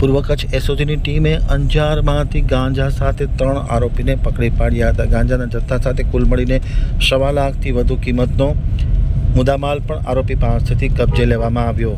પૂર્વ કચ્છ એસઓજીની ટીમે અંજારમાંથી ગાંજા સાથે ત્રણ આરોપીને પકડી પાડ્યા હતા. ગાંજાના જથ્થા સાથે કુલ મળીને સવા લાખથી વધુ કિંમતનો મુદ્દામાલ પણ આરોપી પાસેથી કબજે લેવામાં આવ્યો.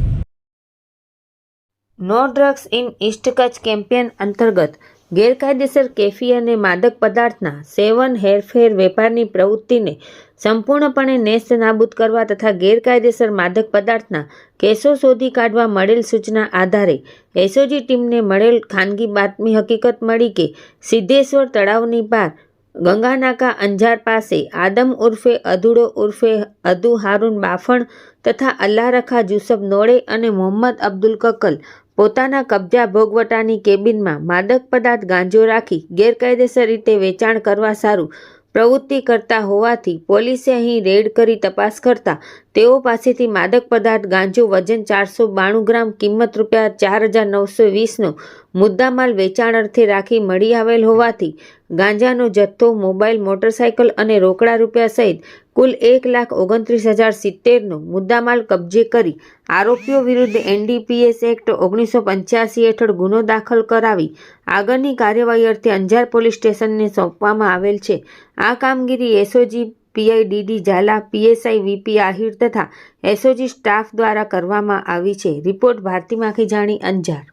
No drugs in east Kutch campaign અંતર્ગત ગેરકાયદેસર કેફી અને માદક પદાર્થના સેવન, હેરફેર, વેપારની પ્રવૃત્તિને સંપૂર્ણપણે નેસ્ત નાબૂદ કરવા તથા ગેરકાયદેસર માદક પદાર્થના કેસો શોધી કાઢવા મળેલ સૂચના આધારે એસઓજી ટીમને મળેલ ખાનગી બાતમી હકીકત મળી કે સિદ્ધેશ્વર તળાવની પાર ગંગાનાકા અંજાર પાસે આદમ ઉર્ફે અધુડો ઉર્ફે અદુ હારૂન બાફણ તથા અલ્લારખા જુસબ નોળે અને મોહમ્મદ અબ્દુલ કકલ પોતાના કબજા ભોગવટાની કેબિનમાં માદક પદાર્થ ગાંજો રાખી ગેરકાયદેસર રીતે વેચાણ કરવા સારું પ્રવૃત્તિ કરતા હોવાથી પોલીસે અહીં રેડ કરી તપાસ કરતા તેઓ પાસેથી માદક પદાર્થ ગાંજો વજન ચારસો બાણું ગ્રામ કિંમત રૂપિયા ચાર હજાર નવસો વીસનો મુદ્દામાલ વેચાણ અર્થે રાખી મળી આવેલ હોવાથી ગાંજાનો જથ્થો, મોબાઈલ મોટરસાયકલ અને રોકડા રૂપિયા સહિત કુલ એક લાખ ઓગણત્રીસ હજાર સિત્તેરનો મુદ્દામાલ કબજે કરી આરોપીઓ વિરુદ્ધ એનડીપીએસ એક્ટ ઓગણીસો પંચ્યાસી હેઠળ ગુનો દાખલ કરાવી આગળની કાર્યવાહી અર્થે અંજાર પોલીસ સ્ટેશનને સોંપવામાં આવેલ છે. આ કામગીરી SOG PI DD Zala, PSI VP Ahir તથા એસઓજી સ્ટાફ દ્વારા કરવામાં આવી છે. રિપોર્ટ ભારતી માખી જાણી અંજાર.